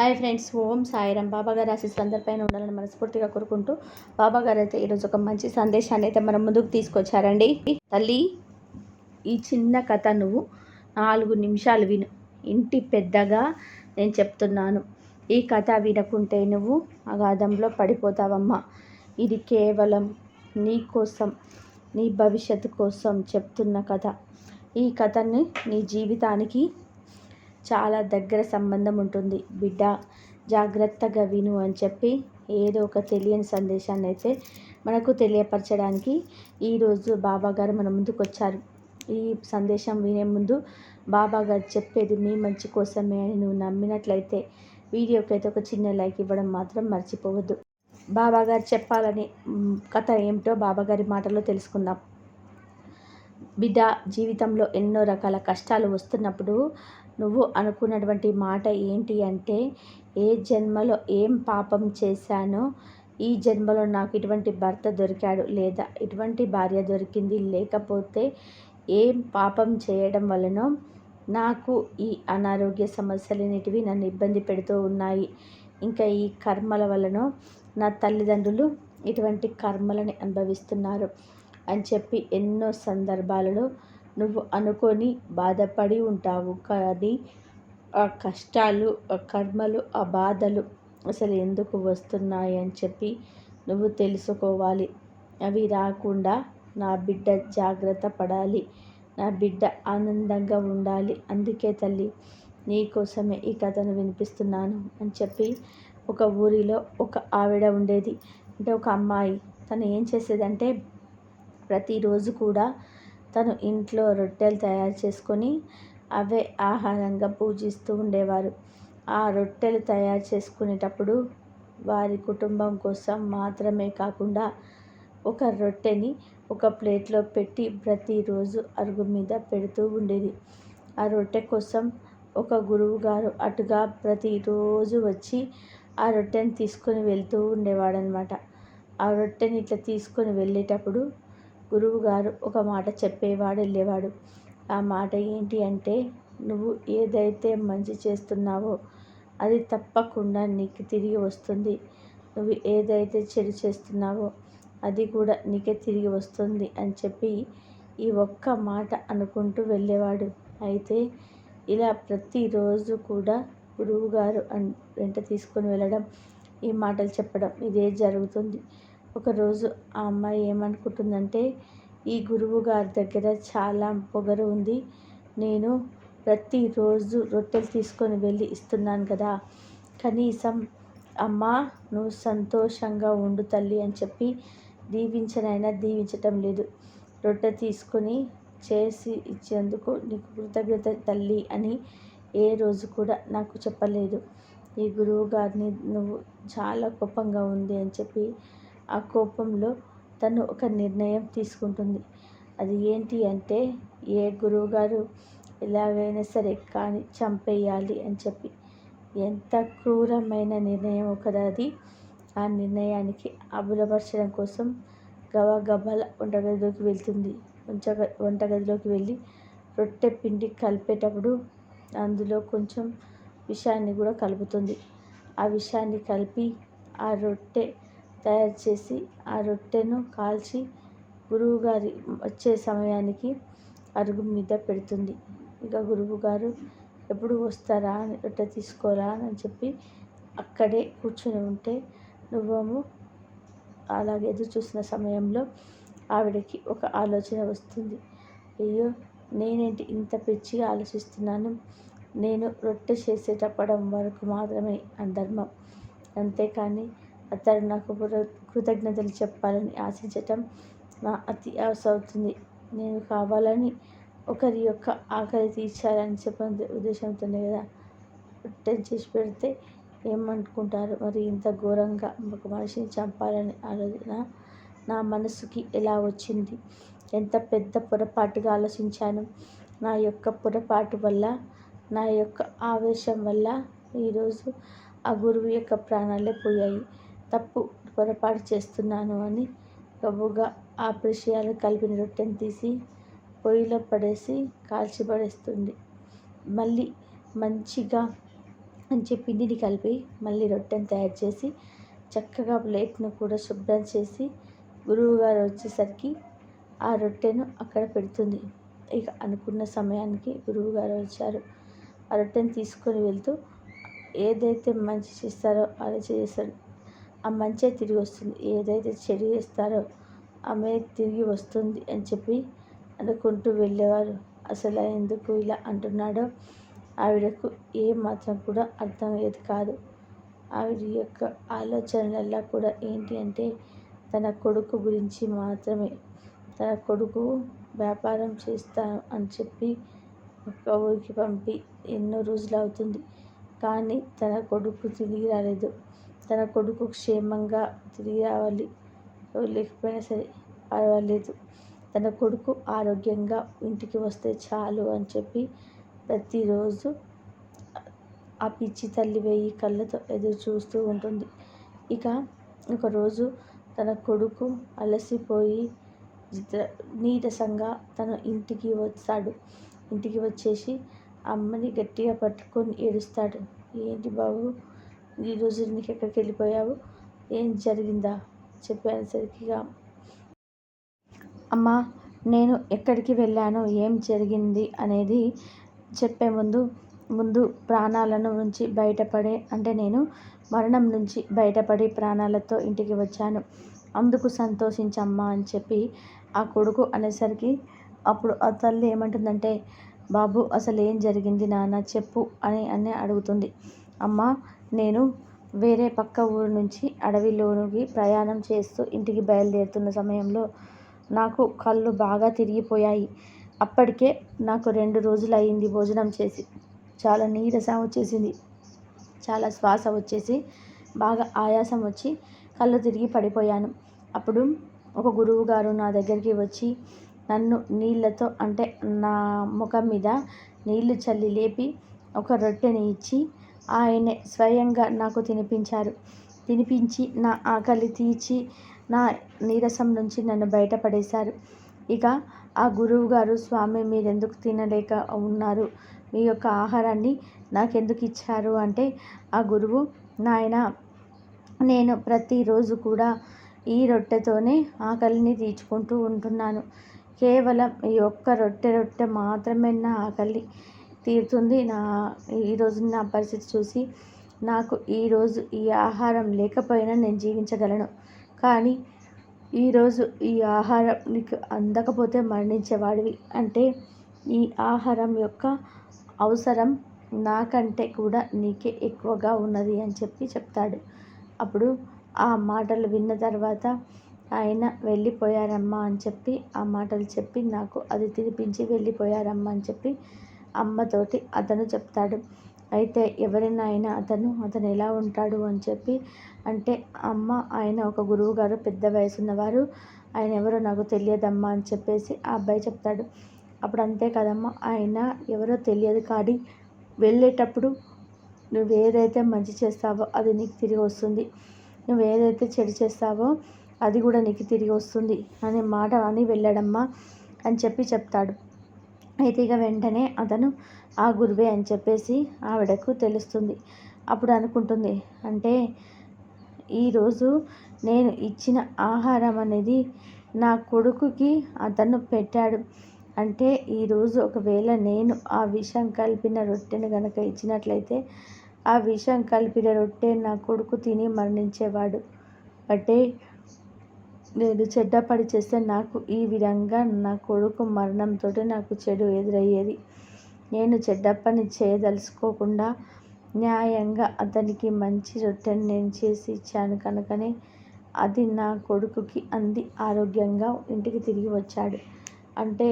Hi friends Om Sairam. బాబా గారి ఆశీస్సులు అందరిపైన ఉండాలని మనస్ఫూర్తిగా కోరుకుంటూ బాబా గారు అయితే ఈరోజు ఒక మంచి సందేశాన్ని అయితే మనం ముందుకు తీసుకొచ్చారండి. తల్లి ఈ చిన్న కథ నువ్వు నాలుగు నిమిషాలు విను. ఇంటి పెద్దగా నేను చెప్తున్నాను. ఈ కథ వినకుంటే నువ్వు అగాధంలో పడిపోతావమ్మా. ఇది కేవలం నీ కోసం నీ భవిష్యత్తు కోసం చెప్తున్న కథ. ఈ కథని నీ జీవితానికి చాలా దగ్గర సంబంధం ఉంటుంది. బిడ్డ జాగ్రత్తగా విను అని చెప్పి ఏదో ఒక తెలియని సందేశాన్ని అయితే మనకు తెలియపరచడానికి ఈరోజు బాబా గారు మన ముందుకు వచ్చారు ఈ సందేశం వినే ముందు బాబా గారు చెప్పేది మీ మంచి కోసమే అని నువ్వు నమ్మినట్లయితే వీడియోకి అయితే ఒక చిన్న లైక్ ఇవ్వడం మాత్రం మర్చిపోవద్దు. బాబా గారు చెప్పాలని కథ ఏమిటో బాబా గారి మాటలో తెలుసుకుందాం. బిడ్డ జీవితంలో ఎన్నో రకాల కష్టాలు వస్తున్నప్పుడు నువ్వు అనుకున్నటువంటి మాట ఏంటి అంటే ఏ జన్మలో ఏం పాపం చేశానో ఈ జన్మలో నాకు ఇటువంటి భర్త దొరికాడు లేదా ఇటువంటి భార్య దొరికింది లేకపోతే ఏం పాపం చేయడం వలన నాకు ఈ అనారోగ్య సమస్యలన్నిటివి నన్ను ఇబ్బంది పెడుతూ ఉన్నాయి. ఇంకా ఈ కర్మల వలన నా తల్లిదండ్రులు ఇటువంటి కర్మలని అనుభవిస్తున్నారు అని చెప్పి ఎన్నో సందర్భాలలో నువ్వు అనుకొని బాధపడి ఉంటావు. కానీ ఆ కష్టాలు ఆ కర్మలు ఆ బాధలు అసలు ఎందుకు వస్తున్నాయి అని చెప్పి నువ్వు తెలుసుకోవాలి. అవి రాకుండా నా బిడ్డ జాగ్రత్త పడాలి. నా బిడ్డ ఆనందంగా ఉండాలి. అందుకే తల్లి నీకోసమే ఈ కథను వినిపిస్తున్నాను అని చెప్పి ఒక ఊరిలో ఒక ఆవిడ ఉండేది. అంటే ఒక అమ్మాయి. తను ఏం చేసేదంటే ప్రతిరోజు కూడా తను ఇంట్లో రొట్టెలు తయారు చేసుకొని అవే ఆహారంగా పూజిస్తూ ఉండేవారు. ఆ రొట్టెలు తయారు చేసుకునేటప్పుడు వారి కుటుంబం కోసం మాత్రమే కాకుండా ఒక రొట్టెని ఒక ప్లేట్లో పెట్టి ప్రతిరోజు అరుగు మీద పెడుతూ ఉండేది. ఆ రొట్టె కోసం ఒక గురువు గారు అటుగా ప్రతిరోజు వచ్చి ఆ రొట్టెని తీసుకొని వెళ్తూ ఉండేవాడనమాట ఆ రొట్టెని ఇట్లా తీసుకొని వెళ్ళేటప్పుడు గురువుగారు ఒక మాట చెప్పేవాడు వెళ్ళేవాడు. ఆ మాట ఏంటి అంటే నువ్వు ఏదైతే మంచి చేస్తున్నావో అది తప్పకుండా నీకు తిరిగి వస్తుంది. నువ్వు ఏదైతే చెడు చేస్తున్నావో అది కూడా నీకే తిరిగి వస్తుంది అని చెప్పి ఈ ఒక్క మాట అనుకుంటూ వెళ్ళేవాడు. అయితే ఇలా ప్రతిరోజు కూడా గురువుగారు వెంట తీసుకొని వెళ్ళడం ఈ మాటలు చెప్పడం ఇదే జరుగుతుంది. ఒకరోజు ఆ అమ్మాయి ఏమనుకుంటుందంటే ఈ గురువు గారి దగ్గర చాలా పొగరు ఉంది. నేను ప్రతిరోజు రొట్టెలు తీసుకొని వెళ్ళి ఇస్తున్నాను కదా. కనీసం అమ్మ నువ్వు సంతోషంగా ఉండు తల్లి అని చెప్పి దీవించనైనా దీవించటం లేదు. రొట్టె తీసుకొని చేసి ఇచ్చేందుకు నీకు కృతజ్ఞత తల్లి అని ఏ రోజు కూడా నాకు చెప్పలేదు. ఈ గురువు గారిని నువ్వు చాలా కోపంగా ఉంది అని చెప్పి ఆ కోపంలో తను ఒక నిర్ణయం తీసుకుంటుంది. అది ఏంటి అంటే ఏ గురువుగారు ఎలాగైనా సరే కానీ చంపేయాలి అని చెప్పి. ఎంత క్రూరమైన నిర్ణయం కదా అది. ఆ నిర్ణయానికి అబులపరచడం కోసం గబగబాల వంటగదిలోకి వెళ్తుంది. వంటగదిలోకి వెళ్ళి రొట్టె పిండి కలిపేటప్పుడు అందులో కొంచెం విషాన్ని కూడా కలుపుతుంది. ఆ విషాన్ని కలిపి ఆ రొట్టె తయారు చేసి ఆ రొట్టెను కాల్చి గురువుగారి వచ్చే సమయానికి అరుగు మీద పెడుతుంది. ఇక గురువుగారు ఎప్పుడు వస్తారా? అని రొట్టె తీసుకోరా? అని చెప్పి అక్కడే కూర్చొని ఉంటే నువ్వేమో అలాగే ఎదురు చూసిన సమయంలో ఆవిడకి ఒక ఆలోచన వస్తుంది. అయ్యో నేనేంటి ఇంత పిచ్చిగా ఆలోచిస్తున్నాను? నేను రొట్టె చేసేటప్పడం వరకు మాత్రమే ధర్మం. అంతేకాని అతడు నాకు కృతజ్ఞతలు చెప్పాలని ఆశించటం నా అతి ఆశ అవుతుంది నేను కావాలని ఒకరి యొక్క ఆకలి తీర్చాలని చెప్పే ఉద్దేశంతోనే కదా రిటర్న్ చేసి పెడితే ఏమనుకుంటారు? మరి ఇంత ఘోరంగా ఒక మనిషిని చంపాలని ఆలోచన నా మనసుకి ఎలా వచ్చింది? ఎంత పెద్ద పొరపాటుగా ఆలోచించాను? నా యొక్క పొరపాటు వల్ల నా యొక్క ఆవేశం వల్ల ఈరోజు ఆ గురువు యొక్క ప్రాణాలే పోయాయి. తప్పు పొరపాటు చేస్తున్నాను అని గబుగా ఆ ప్రషయాలు కలిపిన రొట్టెని తీసి పొయ్యిలో పడేసి కాల్చి పడేస్తుంది. మళ్ళీ మంచిగా మంచి పిండిని కలిపి మళ్ళీ రొట్టెను తయారు చేసి చక్కగా ప్లేట్ను కూడా శుభ్రం చేసి గురువుగారు వచ్చేసరికి ఆ రొట్టెను అక్కడ పెడుతుంది. ఇక అనుకున్న సమయానికి గురువుగారు వచ్చారు. ఆ రొట్టెను తీసుకొని వెళ్తూ ఏదైతే మంచి చేస్తారో అలా చేస్తారు. ఆ మంచే తిరిగి వస్తుంది. ఏదైతే చెడు చేస్తారో ఆమె తిరిగి వస్తుంది అని చెప్పి అనుకుంటూ వెళ్ళేవారు. అసలు ఎందుకు ఇలా అంటున్నాడో ఆవిడకు ఏ మాత్రం కూడా అర్థమయ్యేది కాదు. ఆవిడ యొక్క ఆలోచనలల్లా కూడా ఏంటి అంటే తన కొడుకు గురించి మాత్రమే. తన కొడుకు వ్యాపారం చేస్తాను అని చెప్పి ఒక ఊరికి పంపి ఎన్నో రోజులు అవుతుంది. కానీ తన కొడుకు తిరిగి రాలేదు. తన కొడుకు క్షేమంగా తిరిగి రావాలి. లేకపోయినా సరే పర్వాలేదు. తన కొడుకు ఆరోగ్యంగా ఇంటికి వస్తే చాలు అని చెప్పి ప్రతిరోజు ఆ పిచ్చి తల్లి వెయ్యి కళ్ళతో ఎదురు చూస్తూ ఉంటుంది. ఇక ఒకరోజు తన కొడుకు అలసిపోయి నీరసంగా తన ఇంటికి వస్తాడు. ఇంటికి వచ్చేసి అమ్మని గట్టిగా పట్టుకొని ఏడుస్తాడు. ఏంటి బాబు ఈరోజు నీకు ఎక్కడికి వెళ్ళిపోయావు? ఏం జరిగిందా? చెప్పేసరికి అమ్మా నేను ఎక్కడికి వెళ్ళాను ఏం జరిగింది అనేది చెప్పే ముందు ముందు ప్రాణాలను నుంచి బయటపడే అంటే నేను మరణం నుంచి బయటపడి ప్రాణాలతో ఇంటికి వచ్చాను. అందుకు సంతోషించమ్మా అని చెప్పి ఆ కొడుకు అనేసరికి అప్పుడు ఆ తల్లి ఏమంటుందంటే బాబు అసలు ఏం జరిగింది నాన్న? చెప్పు అని అని అడుగుతుంది. అమ్మ నేను వేరే పక్క ఊరు నుంచి అడవిలోనికి ప్రయాణం చేస్తూ ఇంటికి బయలుదేరుతున్న సమయంలో నాకు కళ్ళు బాగా తిరిగిపోయాయి. అప్పటికే నాకు రెండు రోజులు అయింది భోజనం చేసి. చాలా నీరసం వచ్చేసింది. చాలా శ్వాస వచ్చేసి బాగా ఆయాసం వచ్చి కళ్ళు తిరిగి పడిపోయాను. అప్పుడు ఒక గురువు గారు నా దగ్గరికి వచ్చి నన్ను నీళ్ళతో అంటే నా ముఖం మీద నీళ్ళు చల్లి లేపి ఒక రొట్టెని ఇచ్చి ఆయనే స్వయంగా నాకు తినిపించారు. తినిపించి నా ఆకలి తీర్చి నా నీరసం నుంచి నన్ను బయటపడేశారు. ఇక ఆ గురువు గారు స్వామి మీరెందుకు తినలేక ఉన్నారు? మీ యొక్క ఆహారాన్ని నాకెందుకు ఇచ్చారు? అంటే ఆ గురువు నాయన నేను ప్రతిరోజు కూడా ఈ రొట్టెతోనే ఆకలిని తీర్చుకుంటూ ఉంటున్నాను. కేవలం ఈ ఒక్క రొట్టె రొట్టె మాత్రమే నా ఆకలి. తీరుతుంది. నా ఈరోజు నా పరిస్థితి చూసి నాకు ఈరోజు ఈ ఆహారం లేకపోయినా నేను జీవించగలను. కానీ ఈరోజు ఈ ఆహారం నీకు అందకపోతే మరణించేవాడివి. అంటే ఈ ఆహారం యొక్క అవసరం నాకంటే కూడా నీకే ఎక్కువగా ఉన్నది అని చెప్పి చెప్తాడు. అప్పుడు ఆ మాటలు విన్న తర్వాత ఆయన వెళ్ళిపోయారమ్మా అని చెప్పి ఆ మాటలు చెప్పి నాకు అది తినిపించి వెళ్ళిపోయారమ్మా అని చెప్పి అమ్మతోటి అతను చెప్తాడు. అయితే ఎవరైనా అయినా అతను అతను ఎలా ఉంటాడు అని చెప్పి అంటే అమ్మ ఆయన ఒక గురువు గారు పెద్ద వయసు ఉన్నవారు ఆయన ఎవరో నాకు తెలియదమ్మా అని చెప్పేసి ఆ అబ్బాయి చెప్తాడు. అప్పుడు అంతే కదమ్మా ఆయన ఎవరో తెలియదు కానీ వెళ్ళేటప్పుడు నువ్వు ఏదైతే మంచి చేస్తావో అది నీకు తిరిగి వస్తుంది. నువ్వు ఏదైతే చెడు చేస్తావో అది కూడా నీకు తిరిగి వస్తుంది అనే మాట అని వెళ్ళాడమ్మా అని చెప్పి చెప్తాడు. అయితే ఇక వెంటనే అతను ఆ గురువే అని చెప్పేసి ఆవిడకు తెలుస్తుంది. అప్పుడు అనుకుంటుంది అంటే ఈరోజు నేను ఇచ్చిన ఆహారం అనేది నా కొడుకుకి అతను పెట్టాడు. అంటే ఈరోజు ఒకవేళ నేను ఆ విషం కలిపిన రొట్టెను కనుక ఇచ్చినట్లయితే ఆ విషం కలిపిన రొట్టె నా కొడుకు తిని మరణించేవాడు. అంటే నేను చెడ్డ పడి చేస్తే నాకు ఈ విధంగా నా కొడుకు మరణంతో నాకు చెడు ఎదురయ్యేది. నేను చెడ్డ పని చేయదలుచుకోకుండా న్యాయంగా అతనికి మంచి రొట్టెని నేను చేసి ఇచ్చాను కనుకనే అది నా కొడుకుకి అంది. ఆరోగ్యంగా ఇంటికి తిరిగి వచ్చాడు. అంటే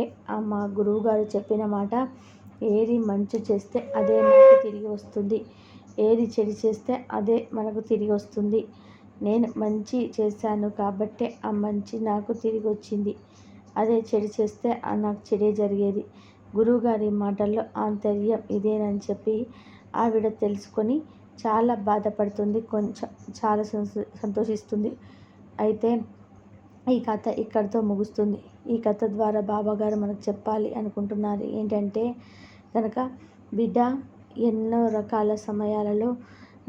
మా గురువుగారు చెప్పిన మాట ఏది మంచి చేస్తే అదే మనకు తిరిగి వస్తుంది. ఏది చెడు చేస్తే అదే మనకు తిరిగి వస్తుంది. నేను మంచి చేశాను కాబట్టే ఆ మంచి నాకు తిరిగి వచ్చింది అదే చెడు చేస్తే నాకు చెడే జరిగేది. గురువుగారి మాటల్లో ఆంతర్యం ఇదేనని చెప్పి ఆవిడ తెలుసుకొని చాలా బాధపడుతుంది కొంచెం చాలా సంతోషిస్తుంది. అయితే ఈ కథ ఇక్కడితో ముగుస్తుంది. ఈ కథ ద్వారా బాబాగారు మనకు చెప్పాలి అనుకుంటున్నారు. ఏంటంటే కనుక బిడ్డ ఎన్నో రకాల సమయాలలో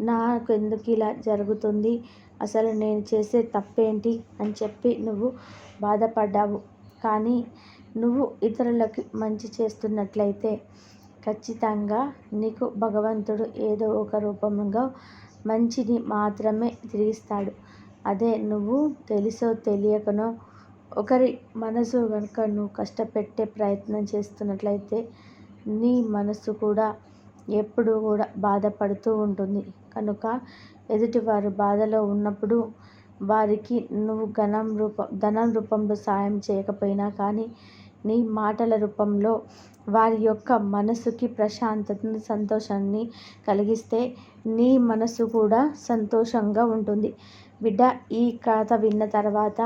నాకు ఎందుకు ఇలా జరుగుతుంది? అసలు నేను చేసే తప్పేంటి? అని చెప్పి నువ్వు బాధపడ్డావు. కానీ నువ్వు ఇతరులకి మంచి చేస్తున్నట్లయితే ఖచ్చితంగా నీకు భగవంతుడు ఏదో ఒక రూపంగా మంచిని మాత్రమే తిరిగిస్తాడు. అదే నువ్వు తెలుసో తెలియకనో ఒకరి మనసు కనుక నువ్వు కష్టపెట్టే ప్రయత్నం చేస్తున్నట్లయితే నీ మనసు కూడా ఎప్పుడూ కూడా బాధపడుతూ ఉంటుంది. కనుక ఎదుటివారు బాధలో ఉన్నప్పుడు వారికి నువ్వు ఘనం రూప ధనం రూపంలో సాయం చేయకపోయినా కానీ నీ మాటల రూపంలో వారి యొక్క మనసుకి ప్రశాంతతను సంతోషాన్ని కలిగిస్తే నీ మనసు కూడా సంతోషంగా ఉంటుంది. బిడ్డ ఈ కథ విన్న తర్వాత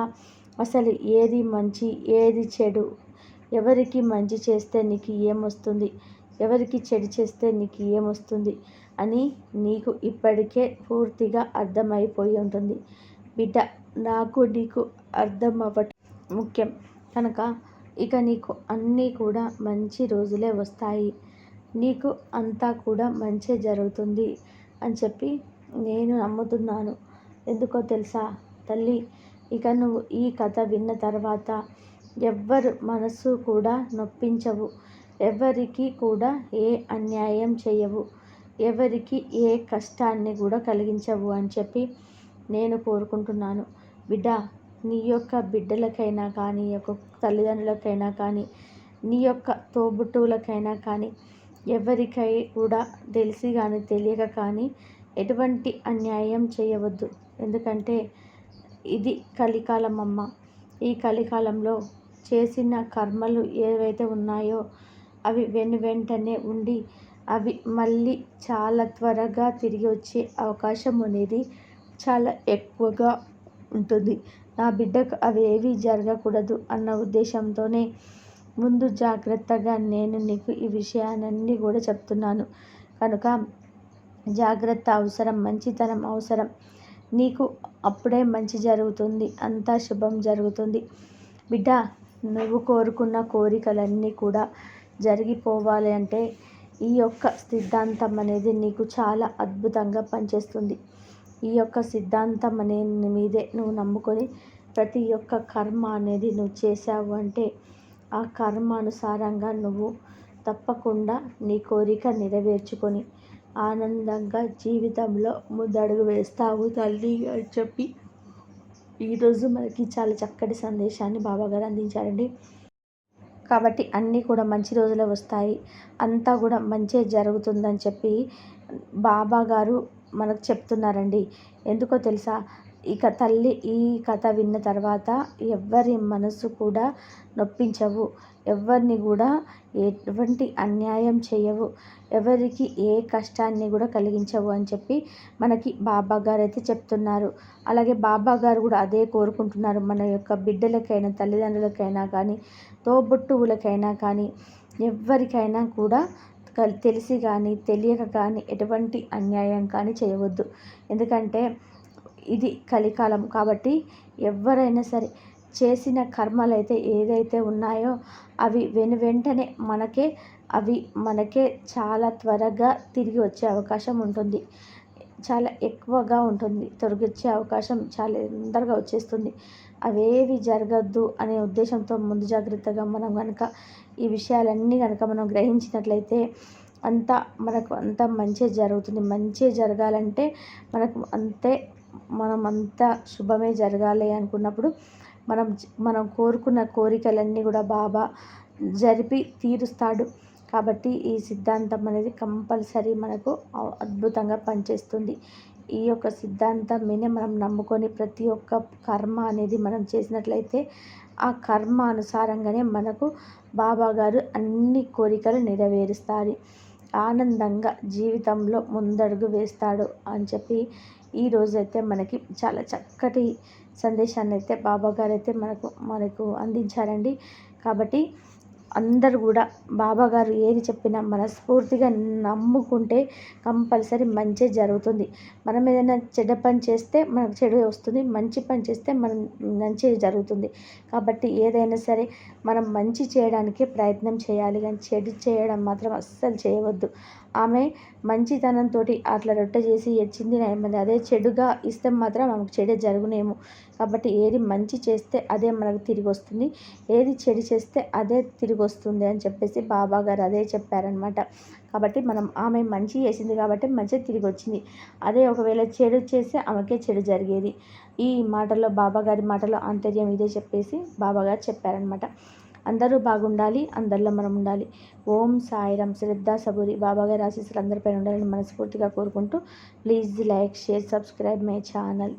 అసలు ఏది మంచి ఏది చెడు? ఎవరికి మంచి చేస్తే నీకు ఏమొస్తుంది? ఎవరికి చెడు చేస్తే నీకు ఏమొస్తుంది? అని నీకు ఇప్పటికే పూర్తిగా అర్థమైపోయి ఉంటుంది. బిడ్డ నాకు నీకు అర్థం అవ్వటం ముఖ్యం. కనుక ఇక నీకు అన్నీ కూడా మంచి రోజులే వస్తాయి. నీకు అంతా కూడా మంచి జరుగుతుంది అని చెప్పి నేను నమ్ముతున్నాను. ఎందుకో తెలుసా? తల్లి ఇక నువ్వు ఈ కథ విన్న తర్వాత ఎవ్వరు మనసు కూడా నొప్పించవు. ఎవరికి కూడా ఏ అన్యాయం చేయవు ఎవరికి ఏ కష్టాన్ని కూడా కలిగించవు అని చెప్పి నేను కోరుకుంటున్నాను. బిడ్డ నీ యొక్క బిడ్డలకైనా కానీ యొక్క తల్లిదండ్రులకైనా కానీ నీ యొక్క తోబుట్టువులకైనా కానీ ఎవరికై కూడా తెలిసి కానీ తెలియక కానీ ఎటువంటి అన్యాయం చేయవద్దు. ఎందుకంటే ఇది కలికాలం అమ్మ ఈ కలికాలంలో చేసిన కర్మలు ఏవైతే ఉన్నాయో అవి వెను వెంటనే ఉండి అవి మళ్ళీ చాలా త్వరగా తిరిగి వచ్చే అవకాశం అనేది చాలా ఎక్కువగా ఉంటుంది. నా బిడ్డకు అవి ఏవి జరగకూడదు అన్న ఉద్దేశంతోనే ముందు జాగ్రత్తగా నేను నీకు ఈ విషయాలన్నీ కూడా చెప్తున్నాను. కనుక జాగ్రత్త అవసరం మంచితనం అవసరం. నీకు అప్పుడే మంచి జరుగుతుంది అంతా శుభం జరుగుతుంది. బిడ్డ నువ్వు కోరుకున్న కోరికలన్నీ కూడా జరిగిపోవాలి అంటే ఈ యొక్క సిద్ధాంతం అనేది నీకు చాలా అద్భుతంగా పనిచేస్తుంది. ఈ యొక్క సిద్ధాంతం అనే మీదే నువ్వు నమ్ముకొని ప్రతి ఒక్క కర్మ అనేది నువ్వు చేసావు అంటే ఆ కర్మానుసారంగా నువ్వు తప్పకుండా నీ కోరిక నెరవేర్చుకొని ఆనందంగా జీవితంలో ముందడుగు వేస్తావు తల్లి అని చెప్పి ఈరోజు మనకి చాలా చక్కటి సందేశాన్ని బాబాగారు అందించారండి. కాబట్టి అన్నీ కూడా మంచి రోజులే వస్తాయి. అంతా కూడా మంచి జరుగుతుందని చెప్పి బాబా గారు మనకు చెప్తున్నారండి. ఎందుకో తెలుసా? ఇక తల్లి ఈ కథ విన్న తర్వాత ఎవ్వరి మనసు కూడా నొప్పించవు. ఎవరిని కూడా ఎటువంటి అన్యాయం చేయవు. ఎవరికి ఏ కష్టాన్ని కూడా కలిగించవు అని చెప్పి మనకి బాబా గారు అయితే చెప్తున్నారు. అలాగే బాబా గారు కూడా అదే కోరుకుంటున్నారు. మన యొక్క బిడ్డలకైనా తల్లిదండ్రులకైనా కానీ తోబుట్టువులకైనా కానీ ఎవరికైనా కూడా తెలిసి కానీ తెలియక కానీ ఎటువంటి అన్యాయం కానీ చేయవద్దు. ఎందుకంటే ఇది కలికాలం. కాబట్టి ఎవరైనా సరే చేసిన కర్మలు అయితే ఏదైతే ఉన్నాయో అవి వెను వెంటనే మనకే అవి మనకే చాలా త్వరగా తిరిగి వచ్చే అవకాశం ఉంటుంది. చాలా ఎక్కువగా ఉంటుంది. తొలగించే అవకాశం చాలా తొందరగా వచ్చేస్తుంది. అవేవి జరగద్దు అనే ఉద్దేశంతో ముందు జాగ్రత్తగా మనం కనుక ఈ విషయాలన్నీ కనుక మనం గ్రహించినట్లయితే అంతా మనకు అంత మంచి జరుగుతుంది. మంచి జరగాలంటే మనకు అంతే మనం అంతా శుభమే జరగాలి అనుకున్నప్పుడు మనం మనం కోరుకున్న కోరికలన్నీ కూడా బాబా జరిపి తీరుస్తాడు. కాబట్టి ఈ సిద్ధాంతం అనేది కంపల్సరీ మనకు అద్భుతంగా పనిచేస్తుంది. ఈ యొక్క సిద్ధాంతం మీద మనం నమ్ముకొని ప్రతి ఒక్క కర్మ అనేది మనం చేసినట్లయితే ఆ కర్మ అనుసారంగానే మనకు బాబా గారు అన్ని కోరికలు నెరవేరుస్తారు. ఆనందంగా జీవితంలో ముందడుగు వేస్తాడు అని చెప్పి ఈరోజైతే మనకి చాలా చక్కటి సందేశాన్ని అయితే బాబా గారు అయితే మనకు మనకు అందించారండి. కాబట్టి అందరు కూడా బాబా గారు ఏది చెప్పినా మనస్ఫూర్తిగా నమ్ముకుంటే కంపల్సరీ మంచి జరుగుతుంది. మనం ఏదైనా చెడ్డ పని చేస్తే మనకు చెడు వస్తుంది మంచి పని చేస్తే మనం మంచి జరుగుతుంది. కాబట్టి ఏదైనా సరే మనం మంచి చేయడానికి ప్రయత్నం చేయాలి. కానీ చెడు చేయడం మాత్రం అస్సలు చేయవద్దు. ఆమె మంచితనంతో అట్లా రొట్టె చేసి ఇచ్చింది నయమంది అదే చెడుగా ఇస్తే మాత్రం ఆమెకు చెడే జరుగునేమో. కాబట్టి ఏది మంచి చేస్తే అదే మనకు తిరిగి వస్తుంది ఏది చెడు చేస్తే అదే తిరిగి వస్తుంది అని చెప్పేసి బాబా గారు అదే చెప్పారనమాట కాబట్టి మనం ఆమె మంచి చేసింది కాబట్టి మంచి తిరిగి వచ్చింది అదే ఒకవేళ చెడు చేస్తే ఆమెకే చెడు జరిగేది. ఈ మాటలో బాబాగారి మాటలో ఆంతర్యం ఇదే చెప్పేసి బాబాగారు చెప్పారనమాట అందరూ బాగుండాలి అందరిలో మనం ఉండాలి ఓం సాయిరామ్ శ్రద్ధ సబూరి. బాబాగారి ఆశీస్సులు అందరిపైన ఉండాలని మనస్ఫూర్తిగా కోరుకుంటూ please like share subscribe my channel.